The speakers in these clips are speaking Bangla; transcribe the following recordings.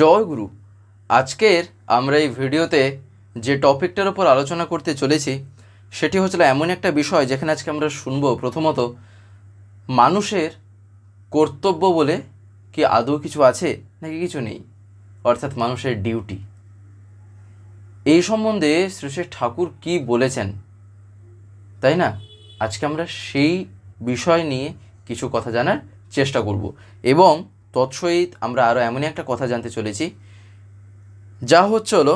জয় গুরু। আজকের আমরা এই ভিডিওতে যে টপিকটার উপর আলোচনা করতে চলেছি, সেটি হচ্ছিল এমন একটা বিষয় যেখানে আজকে আমরা শুনব। প্রথমত, মানুষের কর্তব্য বলে কি আদৌ কিছু আছে নাকি কিছু নেই? অর্থাৎ মানুষের ডিউটি। এই সম্বন্ধে শ্রী ঠাকুর কি বলেছেন, তাই না? আজকে আমরা সেই বিষয় নিয়ে কিছু কথা জানার চেষ্টা করব। এবং তৎসহিত আমরা আরও এমনই একটা কথা জানতে চলেছি। যা হচ্ছে হলো,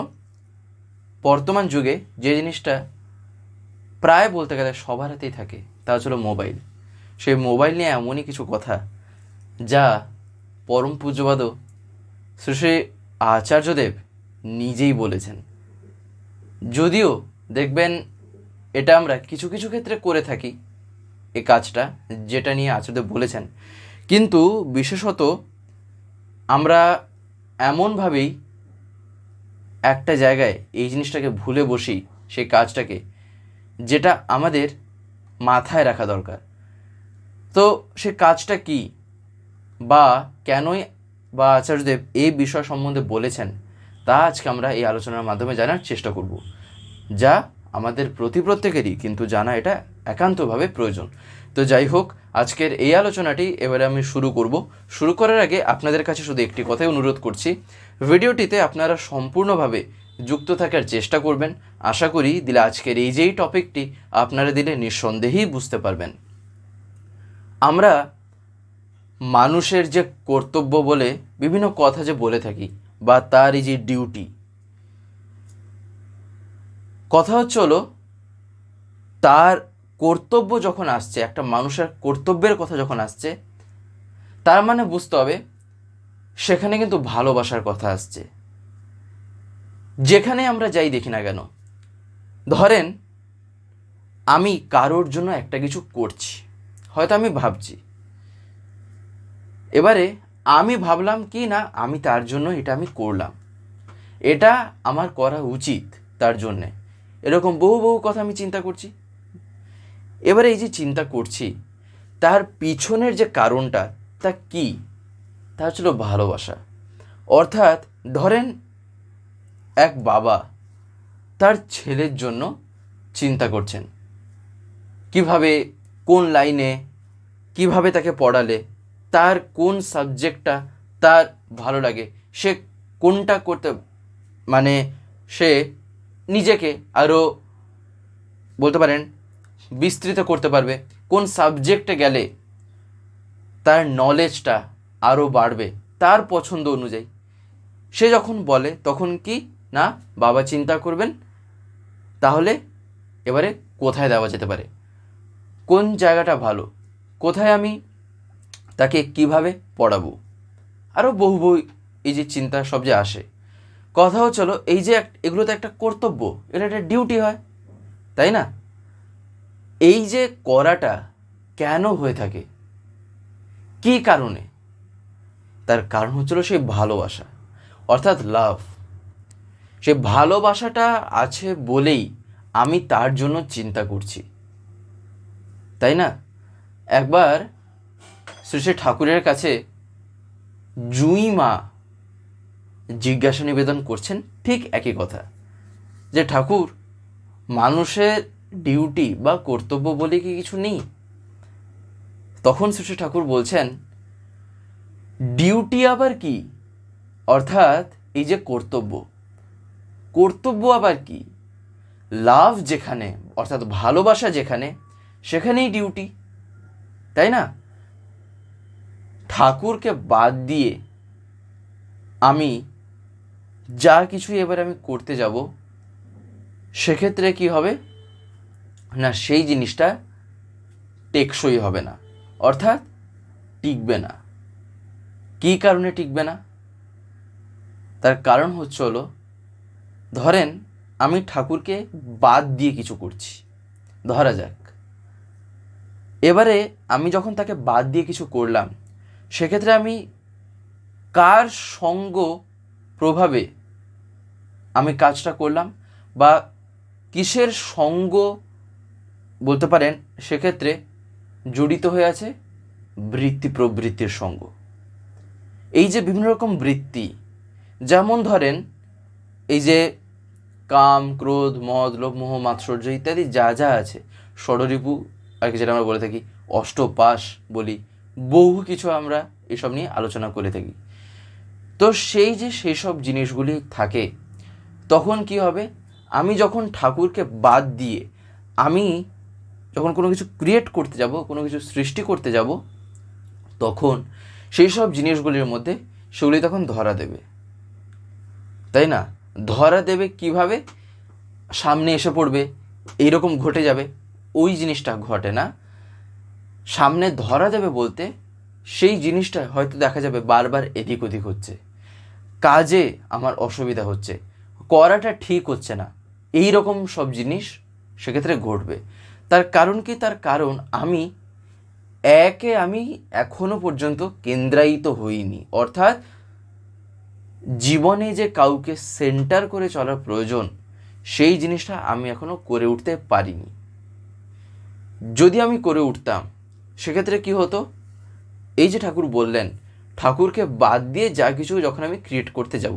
বর্তমান যুগে যে জিনিসটা প্রায় বলতে গেলে সবার হাতেই থাকে, তা হচ্ছে মোবাইল। সেই মোবাইল নিয়ে এমনই কিছু কথা যা পরম পূজ্যবাদ শ্রী শ্রী আচার্যদেব নিজেই বলেছেন। যদিও দেখবেন এটা আমরা কিছু কিছু ক্ষেত্রে করে থাকি এই কাজটা যেটা নিয়ে আচার্যদেব বলেছেন। কিন্তু বিশেষত আমরা এমনভাবেই একটা জায়গায় এই জিনিসটাকে ভুলে বসি, সেই কাজটাকে, যেটা আমাদের মাথায় রাখা দরকার। তো সে কাজটা কি? বা কেনই বা আচার্যদেব এই বিষয় সম্বন্ধে বলেছেন, তা আজকে আমরা এই আলোচনার মাধ্যমে জানার চেষ্টা করব। যা আমাদের প্রতি প্রত্যেকেরই, কিন্তু জানা এটা একান্তভাবে প্রয়োজন। তো যাই হোক আজকের এই আলোচনাটি এবারে আমি শুরু করব। শুরু করার আগে আপনাদের কাছে শুধু একটি কথাই অনুরোধ করছি, ভিডিওটিতে আপনারা সম্পূর্ণভাবে যুক্ত থাকার চেষ্টা করবেন। আশা করি দিলে আজকের এই যেই টপিকটি আপনারা দিলে নিঃসন্দেহেই বুঝতে পারবেন। আমরা মানুষের যে কর্তব্য বলে বিভিন্ন কথা যে বলে থাকি বা তার এই যে ডিউটি, কথা হচ্ছে হলো তার কর্তব্য যখন আসছে, একটা মানুষের কর্তব্যের কথা যখন আসছে, তার মানে বুঝতে হবে সেখানে কিন্তু ভালোবাসার কথা আসছে। যেখানে আমরা যাই দেখি না কেন, ধরেন আমি কারোর জন্য একটা কিছু করছি, হয়তো আমি ভাবছি। এবারে আমি ভাবলাম কি না, আমি তার জন্য এটা আমি করলাম। এটা আমার করা উচিত তার জন্যে। এরকম বহু বহু কথা আমি চিন্তা করছি। এবারে এই যে চিন্তা করছি, তার পিছনের যে কারণটা, তা কি? তা ছিল ভালোবাসা। অর্থাৎ ধরেন এক বাবা তার ছেলের জন্য চিন্তা করছেন। কীভাবে, কোন লাইনে, কীভাবে তাকে পড়ালে, তার কোন সাবজেক্টটা তার ভালো লাগে, সে কোনটা করতে মানে সে নিজেকে আরও বলতে পারেন বিস্তৃত করতে পারবে। কোন সাবজেক্টে গেলে তার নলেজটা আরও বাড়বে, তার পছন্দ অনুযায়ী। সে যখন বলে, তখন কি? না, বাবা চিন্তা করবেন, তাহলে এবারে কোথায় দেওয়া যেতে পারে? কোন জায়গাটা ভালো? কোথায় আমি তাকে কীভাবে পড়াবো? আরও বহু বহু এই যে চিন্তা সব যে আসে। কথা হচ্ছে হলো, এই যে এগুলো তো একটা কর্তব্য, এটা একটা ডিউটি হয়, তাই না? এই যে করাটা কেন হয়ে থাকে? কী কারণে? তার কারণ হচ্ছিল সেই ভালোবাসা, অর্থাৎ লাভ সে ভালোবাসাটা আছে বলেই আমি তার জন্য চিন্তা করছি। তাই না? একবার শ্রী ঠাকুরের কাছে জুঁই মা জিজ্ঞাসা নিবেদন করছেন, ঠিক একই কথা, যে ঠাকুর, মানুষের ডিউটি বা কর্তব্য বলে কি কিছু নেই? তখন শ্রী ঠাকুর বলছেন ডিউটি আবার কি? অর্থাৎ এই যে কর্তব্য। কর্তব্য আবার কি? লাভ যেখানে, অর্থাৎ ভালোবাসা যেখানে, সেখানেই ডিউটি তাই না? ঠাকুরকে বাদ দিয়ে আমি যা কিছু এবার আমি করতে যাব, সেক্ষেত্রে কি হবে? না, সেই জিনিসটা টেকসই হবে না। অর্থাৎ টিকবে না। কী কারণে টিকবে না? তার কারণ হচ্ছে হলো, ধরেন আমি ঠাকুরকে বাদ দিয়ে কিছু করছি, ধরা যাক। এবারে আমি যখন তাকে বাদ দিয়ে কিছু করলাম, সেক্ষেত্রে আমি কার সঙ্গ প্রভাবে আমি কাজটা করলাম বা কিসের সঙ্গ বলতে পারেন, সেক্ষেত্রে জড়িত হয়ে আছে বৃত্তি প্রবৃত্তির সঙ্গ। এই যে বিভিন্ন রকম বৃত্তি, যেমন ধরেন এই যে কাম, ক্রোধ, মদ, লোভ, মোহ, মাৎসর্য ইত্যাদি যা যা আছে, ষড়রিপু আর কি যেটা আমরা বলে থাকি, অষ্টপাশ বলি, বহু কিছু আমরা এসব নিয়ে আলোচনা করে থাকি। তো সেই যে সেই সব জিনিসগুলি থাকে, তখন কি হবে? আমি যখন ঠাকুরকে বাদ দিয়ে আমি যখন কোনো কিছু ক্রিয়েট করতে যাব, কোনো কিছু সৃষ্টি করতে যাব, তখন সেই সব জিনিসগুলির মধ্যে সেগুলি তখন ধরা দেবে। তাই না? ধরা দেবে কীভাবে? সামনে এসে পড়বে, এইরকম ঘটে যাবে, ওই জিনিসটা ঘটে না। সামনে ধরা দেবে বলতে সেই জিনিসটা হয়তো দেখা যাবে বারবার এদিক ওদিক হচ্ছে। কাজে আমার অসুবিধা হচ্ছে, করাটা ঠিক হচ্ছে না এই রকম সব জিনিস সেক্ষেত্রে ঘটবে। তার কারণ কি? তার কারণ আমি, একে আমি এখনও পর্যন্ত কেন্দ্রায়িত হইনি। অর্থাৎ, জীবনে যে কাউকে সেন্টার করে চলার প্রয়োজন, সেই জিনিসটা আমি এখনও করে উঠতে পারিনি। যদি আমি করে উঠতাম, সেক্ষেত্রে কি হতো? এই যে ঠাকুর বললেন, ঠাকুরকে বাদ দিয়ে যা কিছু যখন আমি ক্রিয়েট করতে যাব,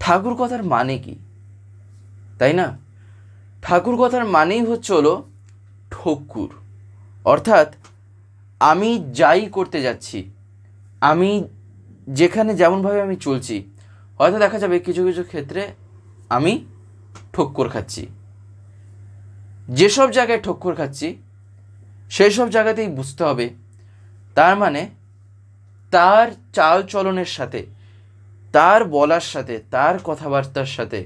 ঠাকুর কথার মানে কি? তাই না? ঠাকুর কথার মানেই হচ্ছে হলো ঠকুর। অর্থাৎ, আমি যাই করতে যাচ্ছি, আমি যেখানে যেমনভাবে আমি চলছি, হয়তো দেখা যাবে কিছু কিছু ক্ষেত্রে আমি ঠক্কর খাচ্ছি। যেসব জায়গায় ঠক্কর খাচ্ছি সেই সব জায়গাতেই বুঝতে হবে, তার মানে তার চাল চলনের সাথে, তার বলার সাথে, তার কথাবার্তার সাথে,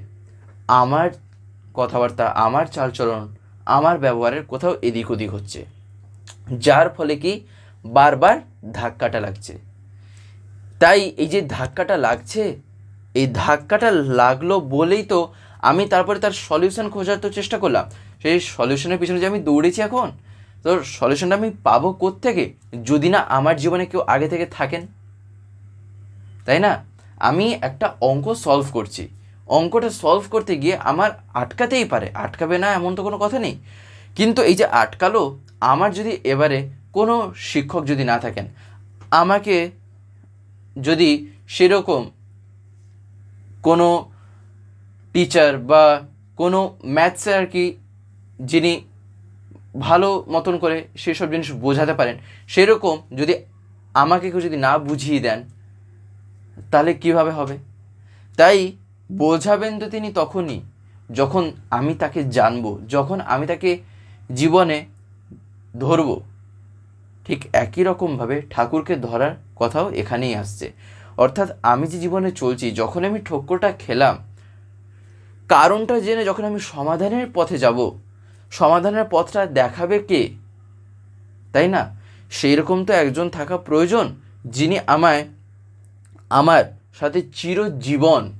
আমার কথাবার্তা, আমার চালচলন আমার ব্যবহারের কোথাও এদিক ওদিক হচ্ছে। যার ফলে কি বারবার ধাক্কাটা লাগছে। তাই এই যে ধাক্কাটা লাগছে, এই ধাক্কাটা লাগল বলেই তো আমি তারপরে তার সলিউশন খোঁজার তো চেষ্টা করলাম। সেই সলিউশনের পিছনে যে আমি দৌড়েছি এখন, তো সলিউশনটা আমি পাবো থেকে যদি না আমার জীবনে কেউ আগে থেকে থাকেন। তাই না? আমি একটা অঙ্ক সলভ করছি। অঙ্কটা সলভ করতে গিয়ে আমার আটকাতেই পারে। আটকাবে না এমন তো কোনো কথা নেই। কিন্তু এই যে আটকালো, আমার যদি এবারে কোনো শিক্ষক যদি না থাকেন, আমাকে যদি সেরকম কোনো টিচার বা কোনো ম্যাথসে আর কি যিনি ভালো মতন করে সেসব জিনিস বোঝাতে পারেন, সেরকম যদি আমাকে কেউ যদি না বুঝিয়ে দেন, তাহলে কীভাবে হবে? তাই বোঝাবেন তো তিনি তখনই, যখন আমি তাকে জানব, যখন আমি তাকে জীবনে ধরব। ঠিক একই রকমভাবে ঠাকুরকে ধরার কথাও এখানেই আসছে। অর্থাৎ আমি যে জীবনে চলছি, যখন আমি ঠক্করটা খেলাম, কারণটা জেনে যখন আমি সমাধানের পথে যাব, সমাধানের পথটা দেখাবে কে? তাই না? সেই রকম তো একজন থাকা প্রয়োজন, যিনি আমায়, আমার সাথে চিরজীবন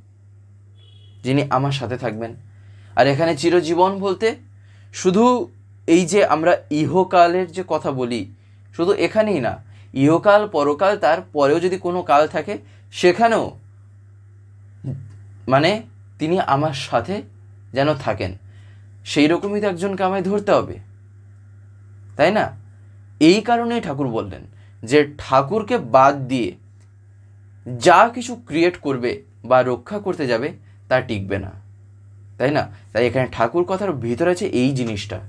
যিনি আমার সাথে থাকবেন। আর এখানে চিরজীবন বলতে শুধু এই যে আমরা ইহকালের যে কথা বলি, শুধু এখানেই না, ইহকাল, পরকাল, তার পরেও যদি কোনো কাল থাকে, সেখানেও মানে তিনি আমার সাথে যেন থাকেন। সেই রকমই তো একজনকে আমায় ধরতে হবে। তাই না? এই কারণেই ঠাকুর বললেন যে ঠাকুরকে বাদ দিয়ে যা কিছু ক্রিয়েট করবে বা রক্ষা করতে যাবে তা টিকবে না। তাই না? তাই এখানে ঠাকুর কথার ভিতরে আছে এই জিনিসটা।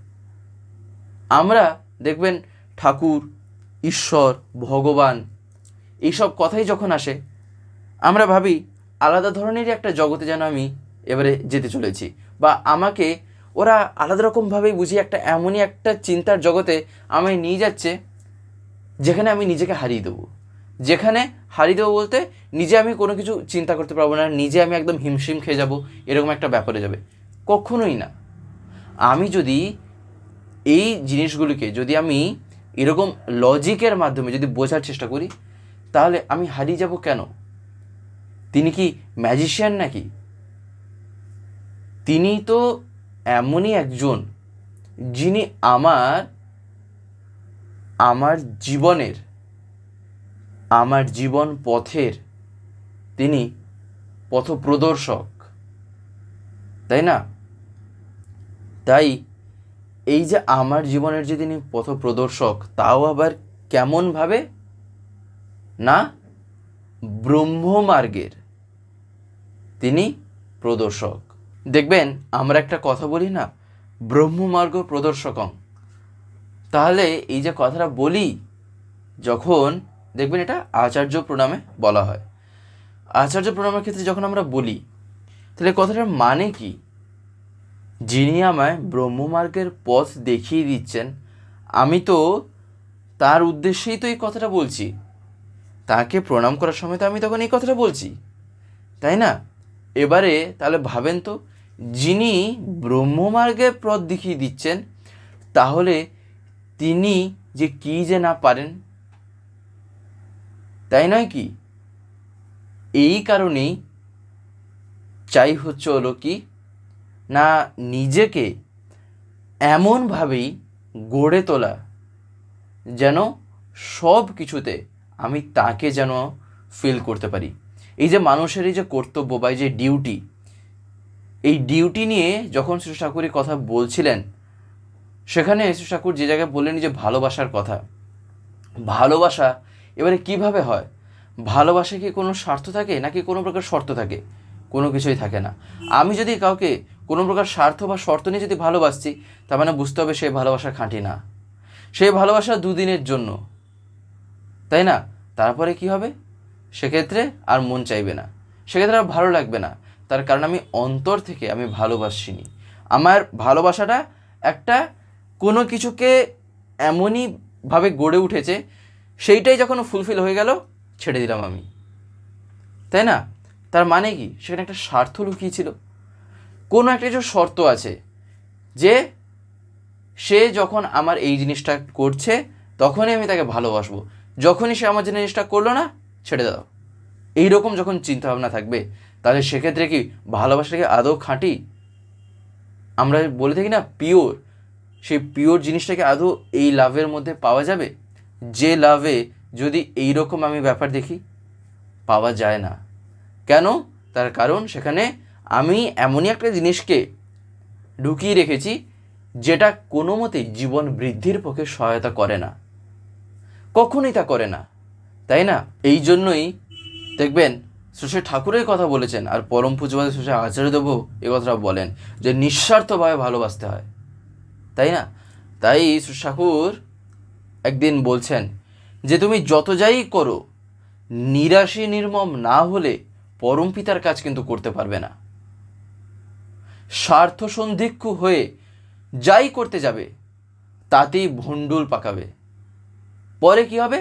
আমরা দেখবেন ঠাকুর, ঈশ্বর, ভগবান, এইসব কথাই যখন আসে, আমরা ভাবি আলাদা ধরনেরই একটা জগতে যেন আমি এবারে যেতে চলেছি বা আমাকে ওরা আলাদা রকমভাবেই বুঝি একটা এমনই একটা চিন্তার জগতে আমায় নিয়ে যাচ্ছে যেখানে আমি নিজেকে হারিয়ে দেবো। যেখানে হারিয়ে দেবো বলতে নিজে আমি কোনো কিছু চিন্তা করতে পারব না, নিজে আমি একদম হিমশিম খেয়ে যাব, এরকম একটা ব্যাপারে যাবে। কখনোই না। আমি যদি এই জিনিসগুলিকে যদি আমি এরকম লজিকের মাধ্যমে যদি বোঝার চেষ্টা করি, তাহলে আমি হারিয়ে যাব কেন? তিনি কি ম্যাজিশিয়ান নাকি? তিনি তো এমনই একজন যিনি আমার আমার জীবনের আমার জীবন পথের তিনি পথপ্রদর্শক। তাই না? তাই এই যে আমার জীবনের যে তিনি পথপ্রদর্শক, তাও আবার কেমনভাবে? না, ব্রহ্মমার্গের তিনি প্রদর্শক। দেখবেন, আমরা একটা কথা বলি না, ব্রহ্মমার্গ প্রদর্শকং তাহলে এই যে কথাটা বলি, যখন দেখবেন এটা আচার্য প্রণামে বলা হয়। আচার্য প্রণামের ক্ষেত্রে যখন আমরা বলি, তাহলে কথাটার মানে কি? যিনি আমায় ব্রহ্মমার্গের পথ দেখিয়ে দিচ্ছেন, আমি তো তার উদ্দেশ্যেই তো এই কথাটা বলছি। তাকে প্রণাম করার সময় তো আমি তখন এই কথাটা বলছি। তাই না? এবারে তাহলে ভাবেন তো, যিনি ব্রহ্মমার্গের পথ দেখিয়ে দিচ্ছেন, তাহলে তিনি যে কী যে না পারেন তাই নয় কি? এই কারণেই চাই হচ্ছে হলো কি, না নিজেকে এমনভাবেই গড়ে তোলা যেন সব কিছুতে আমি তাকে যেন ফিল করতে পারি। এই যে মানুষের এই যে কর্তব্য বা এই যে ডিউটি এই ডিউটি নিয়ে যখন শ্রী ঠাকুরের কথা বলছিলেন, সেখানে শ্রী ঠাকুর যে জায়গায় বললেন যে ভালোবাসার কথা, ভালোবাসা এবারে কীভাবে হয়? ভালোবাসা কি কোনো স্বার্থ থাকে, নাকি কোনো প্রকার শর্ত থাকে? কোনো কিছুই থাকে না। আমি যদি কাউকে কোনো প্রকার স্বার্থ বা শর্ত নিয়ে যদি ভালোবাসছি, তার মানে বুঝতে হবে সে ভালোবাসা খাঁটি না। সেই ভালোবাসা দুদিনের জন্য, তাই না? তারপরে কি হবে? সেক্ষেত্রে আর মন চাইবে না। সেক্ষেত্রে আর ভালো লাগবে না। তার কারণ আমি অন্তর থেকে আমি ভালোবাসিনি। আমার ভালোবাসাটা একটা কোনো কিছুকে এমনই ভাবে গড়ে উঠেছে সেইটাই যখন ফুলফিল হয়ে গেল, ছেড়ে দিলাম আমি। তাই না? তার মানে কি? সেখানে একটা স্বার্থ লুকিয়েছিল কোনো একটা কিছু শর্ত আছে যে সে যখন আমার এই জিনিসটা করছে, তখনই আমি তাকে ভালোবাসবো। যখনই সে আমার জিনিসটা করল না, ছেড়ে দাও। এইরকম যখন চিন্তাভাবনা থাকবে, তাহলে সেক্ষেত্রে কি ভালোবাসাটাকে আদৌ খাঁটি? আমরা বলে থাকি না পিওর সেই পিওর জিনিসটাকে আদৌ এই লাভের মধ্যে পাওয়া যাবে? যে লাভে যদি এই রকম আমি ব্যাপার দেখি, পাওয়া যায় না। কেন? তার কারণ সেখানে আমি এমনই একটা জিনিসকে ঢুকিয়ে রেখেছি, যেটা কোনো মতেই জীবন বৃদ্ধির পক্ষে সহায়তা করে না। কখনোই তা করে না। তাই না? এই জন্যই দেখবেন শ্রী ঠাকুরের কথা বলেছেন, আর পরম পুজোবাদী শ্রী আচার্যদেব এ কথাটা বলেন, যে নিঃস্বার্থভাবে ভালোবাসতে হয়। তাই না? তাই শ্রী ঠাকুর একদিন বলছেন যে তুমি যত যাই করো, নিরাশী নির্মম না হলে পরম পিতার কাজ কিন্তু করতে পারবে না। স্বার্থ সন্ধিক্ষু হয়ে যাই করতে যাবে, তাতেই ভণ্ডুল পাকাবে। পরে কি হবে?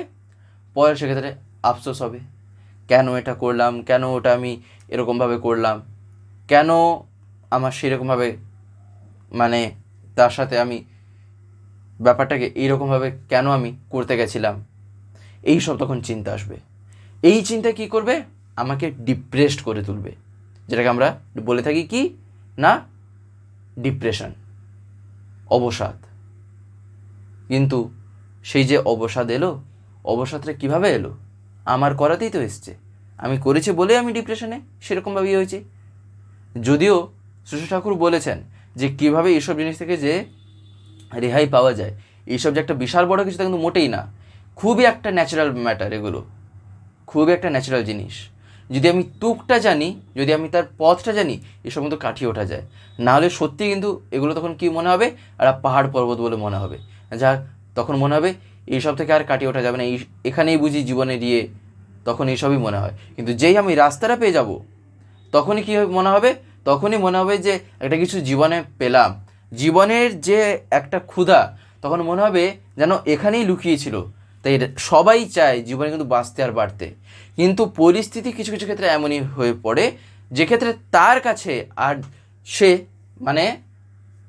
পরে সেক্ষেত্রে আফসোস হবে। কেন এটা করলাম? কেন ওটা আমি এরকমভাবে করলাম? কেন আমার সেরকমভাবে মানে তার সাথে আমি ব্যাপারটাকে এইরকমভাবে কেন আমি করতে গেছিলাম? এই সব তখন চিন্তা আসবে। এই চিন্তা কি করবে? আমাকে ডিপ্রেসড করে তুলবে। যেটাকে আমরা বলে থাকি কি? না ডিপ্রেশন অবসাদ। কিন্তু সেই যে অবসাদ এলো, অবসাদটা কীভাবে এলো? আমার করাতেই তো এসছে। আমি করেছি বলে আমি ডিপ্রেশনে সেরকমভাবেই হয়েছি। যদিও সুশী ঠাকুর বলেছেন যে কীভাবে এইসব জিনিস থেকে যে রেহাই পাওয়া যায়। এইসব যে একটা বিশাল বড় কিছু তা কিন্তু মোটেই না। খুবই একটা ন্যাচারাল ম্যাটার এগুলো। খুবই একটা ন্যাচারাল জিনিস। যদি আমি তুকটা জানি, যদি আমি তার পথটা জানি, এসব কিন্তু কাটিয়ে ওঠা যায়। নাহলে সত্যি কিন্তু এগুলো তখন কি মনে হবে? আর পাহাড় পর্বত বলে মনে হবে। যা তখন মনে হবে এইসব থেকে আর কাটিয়ে ওঠা যাবে না। এই এখানেই বুঝি জীবনে দিয়ে তখন এইসবই মনে হয়। কিন্তু যেই আমি রাস্তাটা পেয়ে যাব, তখনই কী মনে হবে? তখনই মনে হবে যে একটা কিছু জীবনে পেলাম। জীবনের যে একটা ক্ষুধা, তখন মনে হবে যেন এখানেই লুকিয়েছিল। তাই সবাই চায় জীবনে কিন্তু বাঁচতে আর বাড়তে। কিন্তু পরিস্থিতি কিছু কিছু ক্ষেত্রে এমনই হয়ে পড়ে, যে ক্ষেত্রে তার কাছে আর সে মানে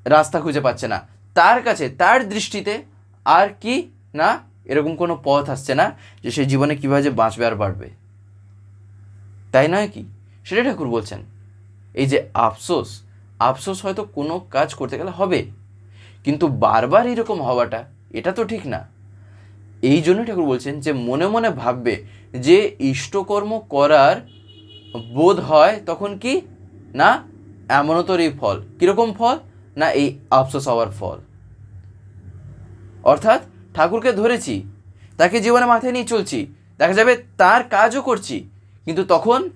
রাস্তা খুঁজে পাচ্ছে না। তার কাছে, তার দৃষ্টিতে আর কি না এরকম কোনো পথ আসছে না যে সে জীবনে কীভাবে যে বাঁচবে আর বাড়বে। তাই নয় কি? সেটা ঠাকুর বলছেন। এই যে আফসোস আফসোস হয়তো কোনো কাজ করতে গেলে হবে। কিন্তু বারবার এরকম হওয়াটা, এটা তো ঠিক না। এই জন্য ঠাকুর বলছেন যে, মনে মনে ভাববে যে, ইষ্টকর্ম করার বোধ হয় তখন কি? না, এমনতর এই ফল। কীরকম ফল? না, এই আফসোস হওয়ার ফল। অর্থাৎ ঠাকুরকে ধরেছি, তাকে জীবনে মাথায় নিয়ে চলছি, দেখা যাবে তার কাজও করছি, কিন্তু তখন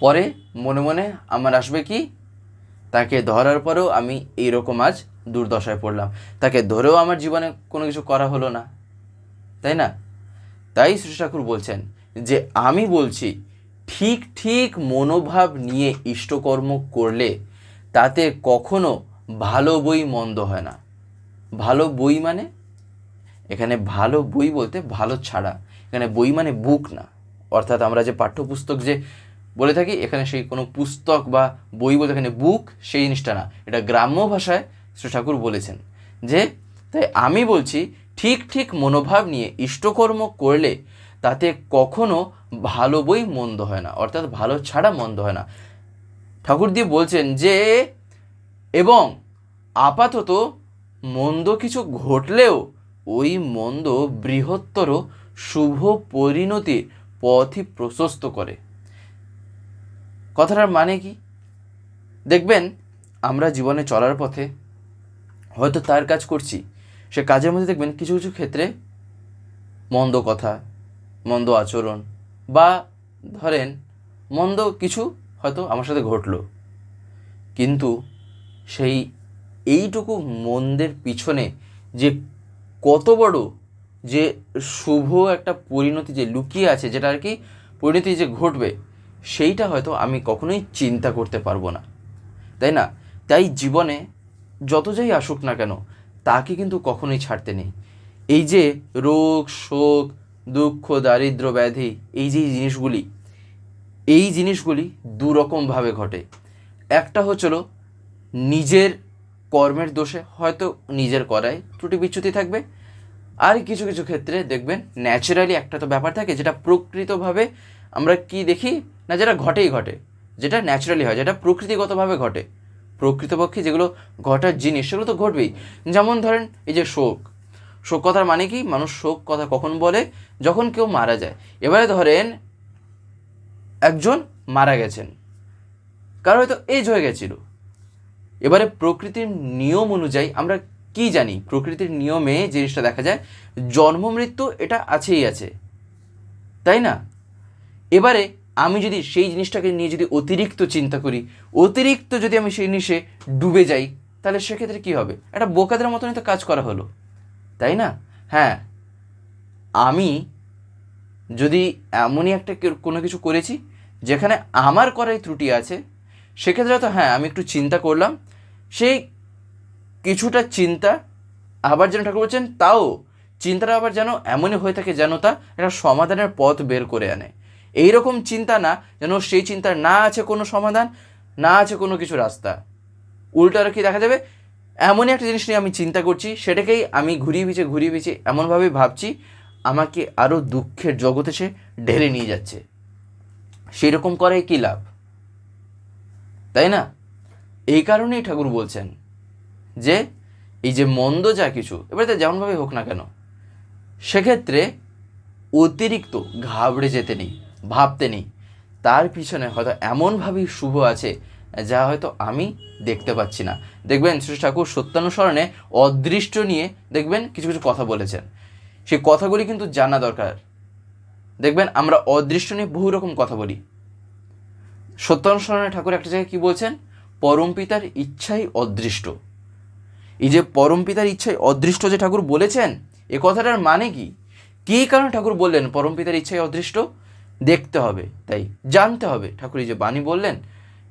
পরে মনে মনে আমার আসবে কি? তাকে ধরার পরেও আমি এইরকম আজ দুর্দশায় পড়লাম। তাকে ধরেও আমার জীবনে কোনো কিছু করা হলো না। তাই না? তাই শ্রী ঠাকুর বলছেন যে, আমি বলছি, ঠিক ঠিক মনোভাব নিয়ে ইষ্টকর্ম করলে তাতে কখনো ভালো বই মন্দ হয় না। ভালো বই মানে? এখানে ভালো বই বলতে ভালো ছাড়া। এখানে বই মানে বুক না। অর্থাৎ আমরা যে পাঠ্যপুস্তক যে বলে থাকি, এখানে সেই কোনো পুস্তক বা বই বলতে এখানে বুক সেই জিনিসটা না। এটা গ্রাম্য ভাষায় শ্রী ঠাকুর বলেছেন যে, তাই আমি বলছি, ঠিক ঠিক মনোভাব নিয়ে ইষ্টকর্ম করলে তাতে কখনো ভালো বই মন্দ হয় না, অর্থাৎ ভালো ছাড়া মন্দ হয় না। ঠাকুর দিয়ে বলছেন যে, এবং আপাতত মন্দ কিছু ঘটলেও ওই মন্দ বৃহত্তর শুভ পরিণতির পথই প্রশস্ত করে। কথাটার মানে কি? দেখবেন, আমরা জীবনে চলার পথে হয়তো তার কাজ করছি, সে কাজের মধ্যে দেখবেন কিছু কিছু ক্ষেত্রে মন্দ কথা, মন্দ আচরণ বা ধরেন মন্দ কিছু হয়তো আমার সাথে ঘটলো। কিন্তু সেই এইটুকু মন্দের পিছনে যে কত বড় যে শুভ একটা পরিণতি যে লুকিয়ে আছে, যেটা আর কি পরিণতি যে ঘটবে সেইটা হয়তো আমি কখনোই চিন্তা করতে পারব না। তাই না? তাই জীবনে যত যাই আসুক না কেন, তাকে কিন্তু কখনোই ছাড়তে নেই। এই যে রোগ, শোক, দুঃখ, দারিদ্র, ব্যাধি, এই যে জিনিসগুলি, এই জিনিসগুলি দু রকমভাবে ঘটে। একটা হচ্ছিল নিজের কর্মের দোষে হয়তো নিজের করায় ত্রুটি বিচ্যুতি থাকবে। আর কিছু কিছু ক্ষেত্রে দেখবেন ন্যাচারালি একটা তো ব্যাপার থাকে যেটা প্রকৃতভাবে আমরা কি দেখি? না, যেটা ঘটেই ঘটে। যেটা ন্যাচারালি হয়, যেটা প্রকৃতিগতভাবে ঘটে। প্রকৃতপক্ষে যেগুলো ঘটার জিনিস, সেগুলো তো ঘটবেই। যেমন ধরেন, এই যে শোক। শোক কথার মানে কি? মানুষ শোক কথা কখন বলে? যখন কেউ মারা যায়। এবারে ধরেন, একজন মারা গেছেন। কারও হয়তো এজ হয়ে গেছিল। এবারে প্রকৃতির নিয়ম অনুযায়ী আমরা কি জানি? প্রকৃতির নিয়মে জিনিসটা দেখা যায়, জন্ম, মৃত্যু এটা আছেই আছে। তাই না? এবারে আমি যদি সেই জিনিসটাকে নিয়ে যদি অতিরিক্ত চিন্তা করি, অতিরিক্ত যদি আমি সেই জিনিসে ডুবে যাই, তাহলে সেক্ষেত্রে কী হবে? একটা বোকাদের মতনই তো কাজ করা হলো, তাই না? হ্যাঁ আমি যদি এমনই একটা কোনো কিছু করেছি যেখানে আমার করাই ত্রুটি আছে, সেক্ষেত্রে তো হ্যাঁ আমি একটু চিন্তা করলাম। সেই কিছুটা চিন্তা আবার যেন ঠাকুর বলছেন, তাও চিন্তাটা আবার যেন এমনই হয়ে থাকে যেন তা একটা সমাধানের পথ বের করে আনে। এই রকম চিন্তা না যেন সেই চিন্তার না আছে কোনো সমাধান, না আছে কোনো কিছু রাস্তা। উল্টো আর কি দেখা যাবে? এমনই একটা জিনিস নিয়ে আমি চিন্তা করছি, সেটাকেই আমি ঘুরিয়ে পিছিয়ে ঘুরিয়ে পিছিয়ে এমনভাবে ভাবছি, আমাকে আরও দুঃখের জগতে সে ঢেলে নিয়ে যাচ্ছে। সেই রকম করে কী লাভ? তাই না? এই কারণেই ঠাকুর বলছেন যে, এই যে মন্দ যা কিছু, এবারে তা যেমনভাবে হোক না কেন, সেক্ষেত্রে অতিরিক্ত ঘাবড়ে যেতে নেই। ভাবতে নেই। তার পিছনে হয়তো এমনভাবেই শুভ আছে, যা হয়তো আমি দেখতে পাচ্ছি না। দেখবেন শ্রী ঠাকুর সত্যানুসরণে অদৃষ্ট নিয়ে দেখবেন কিছু কিছু কথা বলেছেন। সেই কথাগুলি কিন্তু জানা দরকার। দেখবেন আমরা অদৃষ্ট নিয়ে বহু রকম কথা বলি। সত্যানুসরণে ঠাকুর একটা জায়গায় কী বলছেন? পরম পিতার ইচ্ছাই অদৃষ্ট। এই যে পরম পিতার ইচ্ছায় অদৃষ্ট যে ঠাকুর বলেছেন, এ কথাটার মানে কি? কী কারণে ঠাকুর বললেন পরম পিতার ইচ্ছায় অদৃষ্ট? দেখতে হবে, তাই জানতে হবে। ঠাকুর যে বাণী বললেন,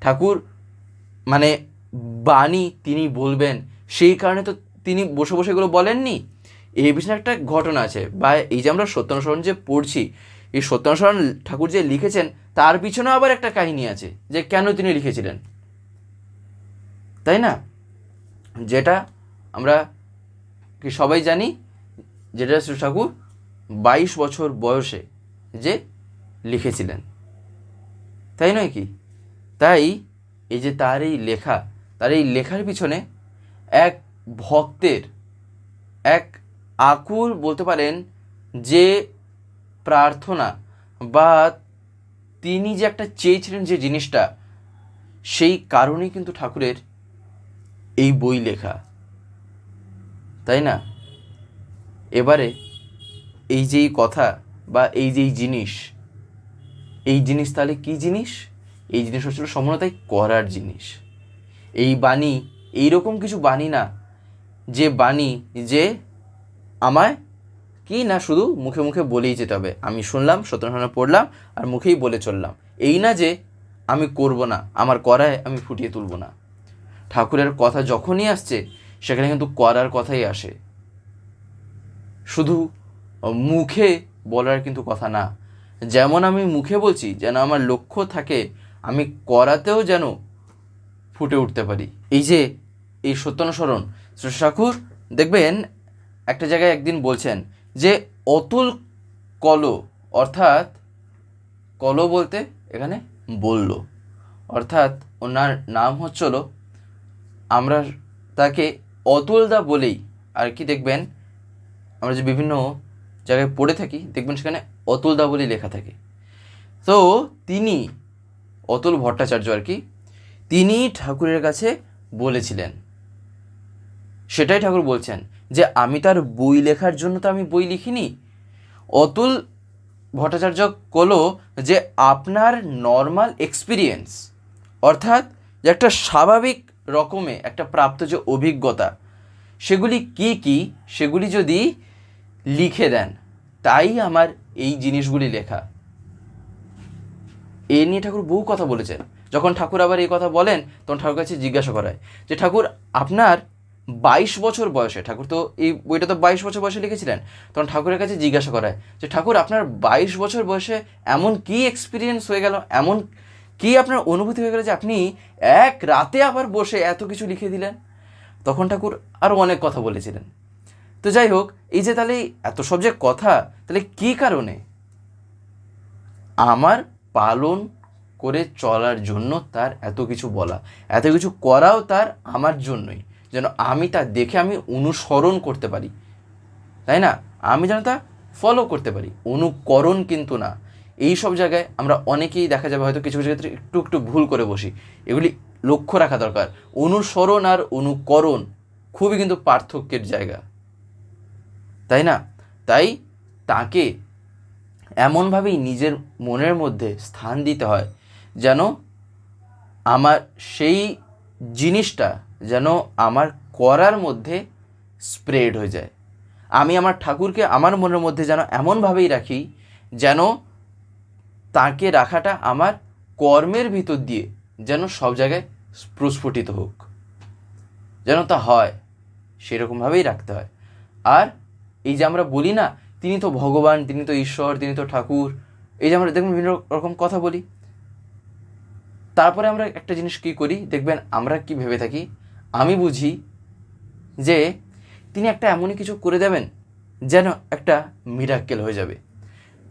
ঠাকুর মানে বাণী তিনি বলবেন, সেই কারণে তো তিনি বসে বসে এগুলো বলেননি। এই পিছনে একটা ঘটনা আছে, বা এই যে আমরা সত্যানুসরণ যে পড়ছি, এই সত্যানুসরণ ঠাকুর যে লিখেছেন, তার পিছনেও আবার একটা কাহিনী আছে, যে কেন তিনি লিখেছিলেন। তাই না? যেটা আমরা কি সবাই জানি, যেটা ঠাকুর বাইশ বছর বয়সে, যে লিখেছিলেন। তাই নয় কি? তাই এই যে তার এই লেখা, তার এই লেখার পিছনে এক ভক্তের, এক আকুল বলতে পারেন যে প্রার্থনা বা তিনি যে একটা চেয়েছিলেন যে জিনিসটা, সেই কারণেই কিন্তু ঠাকুরের এই বই লেখা। তাই না? এবারে এই যে কথা বা এই যে জিনিস এই জিনিস তাহলে কি জিনিস? এই জিনিস হচ্ছিল সম্পূর্ণ করার জিনিস। এই বাণী, এইরকম কিছু বাণী না, যে বাণী, যে আমায় কি না শুধু মুখে মুখে বলেই যেতে হবে। আমি শুনলাম, সত্যনারায়ণ পড়লাম, আর মুখেই বলে চললাম। এই না যে আমি করব না, আমার করায় আমি ফুটিয়ে তুলব না। ঠাকুরের কথা যখনই আসছে, সেখানে কিন্তু করার কথাই আসে। শুধু মুখে বলার কিন্তু কথা না যেমন আমি মুখে বলছি, যেন আমার লক্ষ্য থাকে, আমি করাতেও যেন ফুটে উঠতে পারি। এই যে, এই সত্যানুসরণ ঠাকুর, দেখবেন, একটা জায়গায় একদিন বলছেন যে, অতুল কল অর্থাৎ কল বলতে এখানে বলল। অর্থাৎ ওনার নাম হচ্ছিল আমরা তাকে অতুলদা বলেই, আর কি দেখবেন, আমরা যে বিভিন্ন জায়গায় পড়ে থাকি, দেখবেন সেখানে অতুলদা বলেই লেখা থাকে। তো তিনি অতুল ভট্টাচার্য আর কি, তিনি ঠাকুরের কাছে বলেছিলেন। সেটাই ঠাকুর বলছেন যে, আমি তার বই লেখার জন্য তো আমি বই লিখিনি। অতুল ভট্টাচার্য কলো যে, আপনার নর্মাল এক্সপিরিয়েন্স অর্থাৎ যে একটা স্বাভাবিক রকমে একটা প্রাপ্ত যে অভিজ্ঞতা, সেগুলি কি কি, সেগুলি যদি লিখে দেন, তাই আমার এই জিনিসগুলি লেখা। এ নিয়ে ঠাকুর বহু কথা বলেছেন। যখন ঠাকুর আবার এই কথা বলেন, তখন ঠাকুর কাছে জিজ্ঞাসা করায় যে, ঠাকুর, আপনার বাইশ বছর বয়সে, ঠাকুর তো এই বইটা তো বাইশ বছর বয়সে লিখেছিলেন? তখন ঠাকুরের কাছে জিজ্ঞাসা করায় যে, ঠাকুর, আপনার বাইশ বছর বয়সে এমন কি এক্সপিরিয়েন্স হয়ে গেল? এমন কি আপনার অনুভূতি হয়ে গেল যে, আপনি এক রাতে আবার বসে এত কিছু লিখে দিলেন? তখন ঠাকুর আরও অনেক কথা বলেছিলেন। তো যাই হোক, এই যে তাহলে এত সব যে কথা, তাহলে কী কারণে? আমার পালন করে চলার জন্য তার এত কিছু বলা, এত কিছু করাও তার আমার জন্যই, যেন আমি তা দেখে আমি অনুসরণ করতে পারি। তাই না? আমি যেন তা ফলো করতে পারি। অনুকরণ কিন্তু না। এই সব জায়গায় আমরা অনেকেই দেখা যাবে হয়তো কিছু কিছু ক্ষেত্রে একটু একটু ভুল করে বসি। এগুলি লক্ষ্য রাখা দরকার। অনুসরণ আর অনুকরণ খুবই কিন্তু পার্থক্যের জায়গা। তাই না? তাই তাকে এমনভাবেই নিজের মনের মধ্যে স্থান দিতে হয় যেন আমার সেই জিনিসটা যেন আমার করার মধ্যে স্প্রেড হয়ে যায়। আমি আমার ঠাকুরকে আমার মনের মধ্যে যেন এমনভাবেই রাখি যেন তাকে রাখাটা আমার কর্মের ভিতর দিয়ে যেন সব জায়গায় প্রস্ফুটিত হোক। যেন তা হয়, সেরকমভাবেই রাখতে হয়। আর এই যে আমরা বলি না, তিনি তো ভগবান, তিনি তো ঈশ্বর, তিনি তো ঠাকুর, এই যে আমরা দেখবেন বিভিন্ন রকম কথা বলি। তারপরে আমরা একটা জিনিস কী করি? দেখবেন আমরা কি ভেবে থাকি? আমি বুঝি যে তিনি একটা এমনই কিছু করে দেবেন যেন একটা মিরাক্কেল হয়ে যাবে।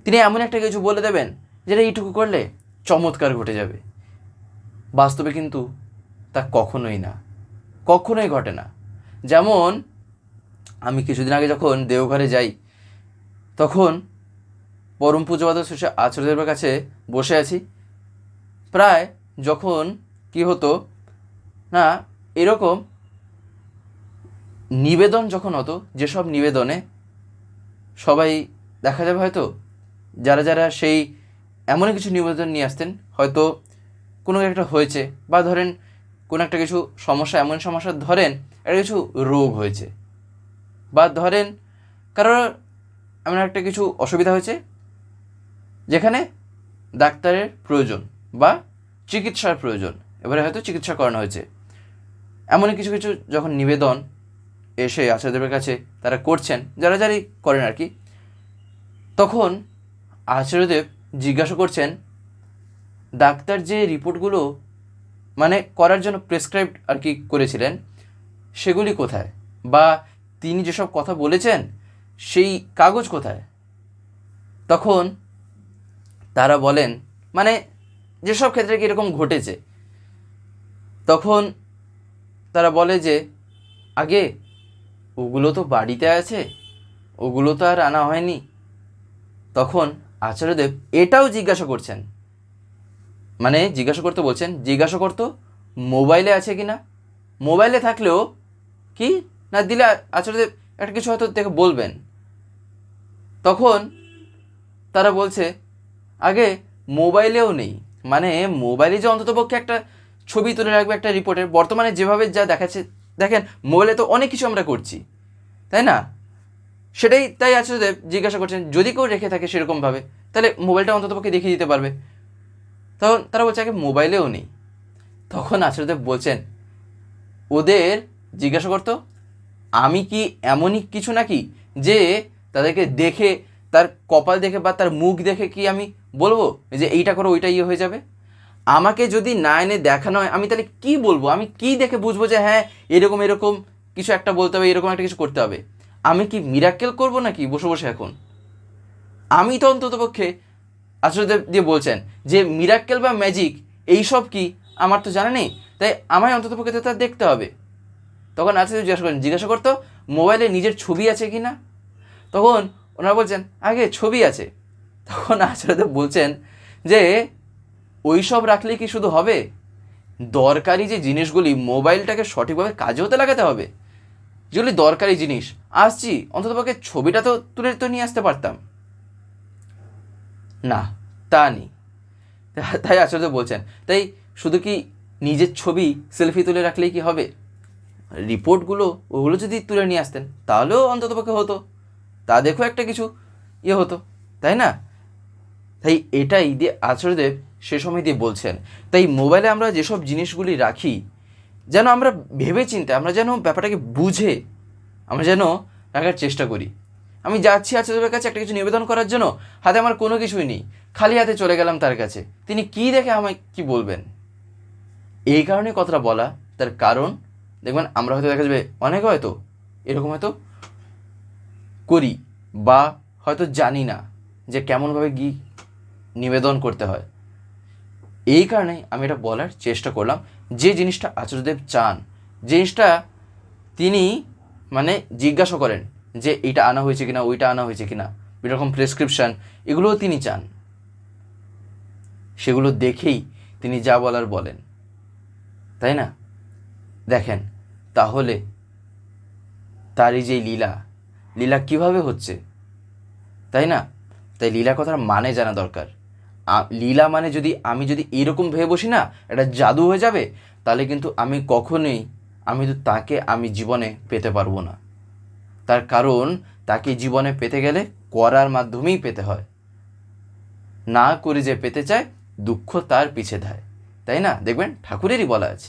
তিনি এমন একটা কিছু বলে দেবেন যেটা এইটুকু করলে চমৎকার ঘটে যাবে। বাস্তবে কিন্তু তা কখনোই না, কখনোই ঘটে না। যেমন আমি কিছুদিন আগে যখন দেওঘরে যাই, তখন পরম পূজবাদ শেষে আচার্যদেবের কাছে বসে আছি। প্রায় যখন কি হতো, না, এরকম নিবেদন যখন হতো, যেসব নিবেদনে সবাই দেখা যাবে হয়তো, যারা যারা সেই এমনই কিছু নিবেদন নিয়ে আসতেন, হয়তো কোনো একটা হয়েছে বা ধরেন কোনো একটা কিছু সমস্যা, এমন সমস্যা ধরেন, একটা কিছু রোগ হয়েছে। বা ধরেন কারোর এমন একটা কিছু অসুবিধা হয়েছে যেখানে ডাক্তারের প্রয়োজন বা চিকিৎসার প্রয়োজন। এবারে হয়তো চিকিৎসা করানো হয়েছে। এমনই কিছু কিছু যখন নিবেদন এসে আচার্যদেবের কাছে তারা করছেন, যারা যারাই করেন আর কি, তখন আচার্যদেব জিজ্ঞাসা করছেন, ডাক্তার যে রিপোর্টগুলো মানে করার জন্য প্রেসক্রাইব আর কি করেছিলেন, সেগুলি কোথায়? বা তিনি যেসব কথা বলেছেন, সেই কাগজ কোথায়? তখন তারা বলেন মানে যেসব ক্ষেত্রে কীরকম ঘটেছে, তখন তারা বলে যে, আগে ওগুলো তো বাড়িতে আছে, ওগুলো তো আর আনা হয়নি। তখন আচার্যদেব এটাও জিজ্ঞাসা করছেন মানে জিজ্ঞাসা করতে বলছেন, জিজ্ঞাসা করতো মোবাইলে আছে কি না মোবাইলে থাকলেও কি না, দিলে আচার্যদেব একটা কিছু হয়তো দেখে বলবেন। তখন তারা বলছে, আগে মোবাইলেও নেই। মানে মোবাইলে যে অন্ততপক্ষে একটা ছবি তুলে রাখবে, একটা রিপোর্টের, বর্তমানে যেভাবে যা দেখাচ্ছে, দেখেন মোবাইলে তো অনেক কিছু আমরা করছি, তাই না? সেটাই তাই আচার্যদেব জিজ্ঞাসা করছেন, যদি কেউ রেখে থাকে সেরকমভাবে, তাহলে মোবাইলটা অন্ততপক্ষে দেখিয়ে দিতে পারবে? তখন তারা বলছে, আগে মোবাইলেও নেই। তখন আচার্যদেব বলছেন, ওদের জিজ্ঞাসা করতো আমি কি এমনই কিছু নাকি যে তাদেরকে দেখে, তার কপাল দেখে বা তার মুখ দেখে কি আমি বলব যে এইটা করো, ওইটা ইয়ে হয়ে যাবে? আমাকে যদি না এনে দেখানো হয়, আমি তাহলে কি বলব? আমি কি দেখে বুঝব যে হ্যাঁ এরকম এরকম কিছু একটা বলতে হবে, এরকম একটা কিছু করতে হবে? আমি কি মিরাক্কেল করব নাকি বসে বসে এখন? আমি তো অন্ততপক্ষে আচার্যদেব দিয়ে বলছেন যে মিরাক্কেল বা ম্যাজিক এইসব কি? আমার তো জানা নেই। তাই আমায় অন্ততপক্ষে তো তা দেখতে হবে। তখন আচার্য জিজ্ঞাসা করেন জিজ্ঞাসা করতো, মোবাইলে নিজের ছবি আছে কি না? তখন ওনারা বলছেন, আগে ছবি আছে। তখন আচার্যদেব বলছেন যে ওই সব রাখলে কি শুধু হবে? দরকারি যে জিনিসগুলি মোবাইলটাকে সঠিকভাবে কাজে হতে লাগাতে হবে। যেগুলি দরকারি জিনিস। আসছি, অন্ততপক্ষে ছবিটা তো তুলে তো নিয়ে আসতে পারতাম। না, তা নেই। তাই আচার্য বলছেন, তাই শুধু কি নিজের ছবি সেলফি তুলে রাখলেই কি হবে? রিপোর্টগুলো, ওগুলো যদি তুলে নিয়ে আসতেন, তাহলেও অন্ততপক্ষে হতো। তা দেখো একটা কিছু ইয়ে হতো, তাই না? তাই এটাই দিয়ে আচার্যদেব সে সময় দিয়ে বলছেন, তাই মোবাইলে আমরা যেসব জিনিসগুলি রাখি, যেন আমরা ভেবে চিন্তে আমরা যেন ব্যাপারটাকে বুঝে, আমরা যেন রাখার চেষ্টা করি। আমি যাচ্ছি আচার্যদেবের কাছে একটা কিছু নিবেদন করার জন্য, হাতে আমার কোনো কিছুই নেই, খালি হাতে চলে গেলাম তার কাছে। তিনি কি দেখে আমায় কি বলবেন? এই কারণে কথাটা বলা তার কারণ দেখবেন আমরা হয়তো দেখা যাবে অনেক হয়তো এরকম হয়তো করি বা হয়তো জানি না যে কেমনভাবে গি নিবেদন করতে হয়। এই কারণেই আমি এটা বলার চেষ্টা করলাম, যে জিনিসটা আচার্যদেব চান, জিনিসটা তিনি মানে জিজ্ঞাসা করেন যে এটা আনা হয়েছে কিনা, ওইটা আনা হয়েছে কিনা, এরকম প্রেসক্রিপশান এগুলোও তিনি চান। সেগুলো দেখেই তিনি যা বলার বলেন। তাই না? দেখেন তাহলে তার এই যে লীলা লীলা কীভাবে হচ্ছে? তাই না? তাই লীলা কথার মানে জানা দরকার। লীলা মানে যদি আমি যদি এরকম ভেবে বসি না এটা জাদু হয়ে যাবে, তাহলে কিন্তু আমি কখনোই, আমি তো তাকে আমি জীবনে পেতে পারব না। তার কারণ, তাকে জীবনে পেতে গেলে করার মাধ্যমেই পেতে হয়। না করে যে পেতে চায়, দুঃখ তার পিছে ধায়। তাই না? দেখবেন ঠাকুরেরই বলা আছে।